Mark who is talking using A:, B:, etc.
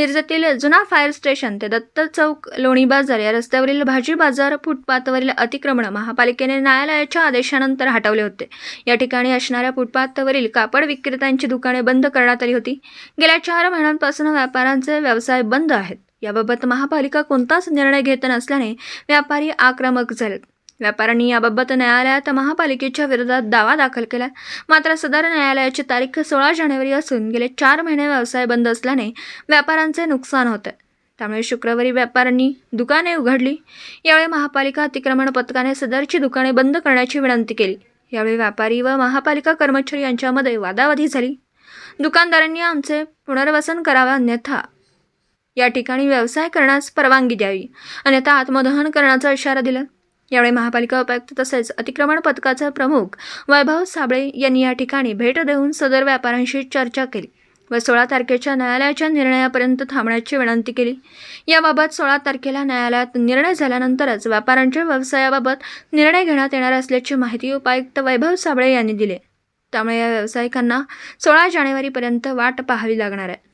A: मिरजेतील जुना fire station ते दत्त चौक लोणी बाजार या रस्त्यावरील भाजी बाजार फुटपाथवरील अतिक्रमण महापालिकेने न्यायालयाच्या आदेशानंतर हटवले होते. या ठिकाणी असणाऱ्या फुटपाथवरील कापड विक्रेत्यांची दुकाने बंद करण्यात आली होती. गेल्या चार महिन्यांपासून व्यापाऱ्यांचे व्यवसाय बंद आहेत. याबाबत महापालिका कोणताच निर्णय घेत नसल्याने व्यापारी आक्रमक झालेत. व्यापाऱ्यांनी याबाबत न्यायालयात महापालिकेच्या विरोधात दावा दाखल केला. मात्र सदर न्यायालयाची तारीख सोळा जानेवारी असून गेले चार महिने व्यवसाय बंद असल्याने व्यापाऱ्यांचे नुकसान होते. आहे त्यामुळे शुक्रवारी व्यापाऱ्यांनी दुकाने उघडली. यावेळी महापालिका अतिक्रमण पथकाने सदरची दुकाने बंद करण्याची विनंती केली. यावेळी व्यापारी व महापालिका कर्मचारी यांच्यामध्ये वादावादी झाली. दुकानदारांनी आमचे पुनर्वसन करावे अन्यथा या ठिकाणी व्यवसाय करण्यास परवानगी द्यावी. अन्यथा आत्मदहन करण्याचा इशारा दिला. यावेळी महापालिका उपायुक्त तसेच अतिक्रमण पथकाचे प्रमुख वैभव साबळे यांनी या ठिकाणी भेट देऊन सदर व्यापाऱ्यांशी चर्चा केली व सोळा तारखेच्या न्यायालयाच्या निर्णयापर्यंत थांबण्याची विनंती केली. याबाबत सोळा तारखेला न्यायालयात निर्णय झाल्यानंतरच व्यापाऱ्यांच्या व्यवसायाबाबत निर्णय घेण्यात येणार असल्याची माहिती उपायुक्त वैभव साबळे यांनी दिली. त्यामुळे या व्यावसायिकांना सोळा जानेवारीपर्यंत वाट पाहावी लागणार आहे.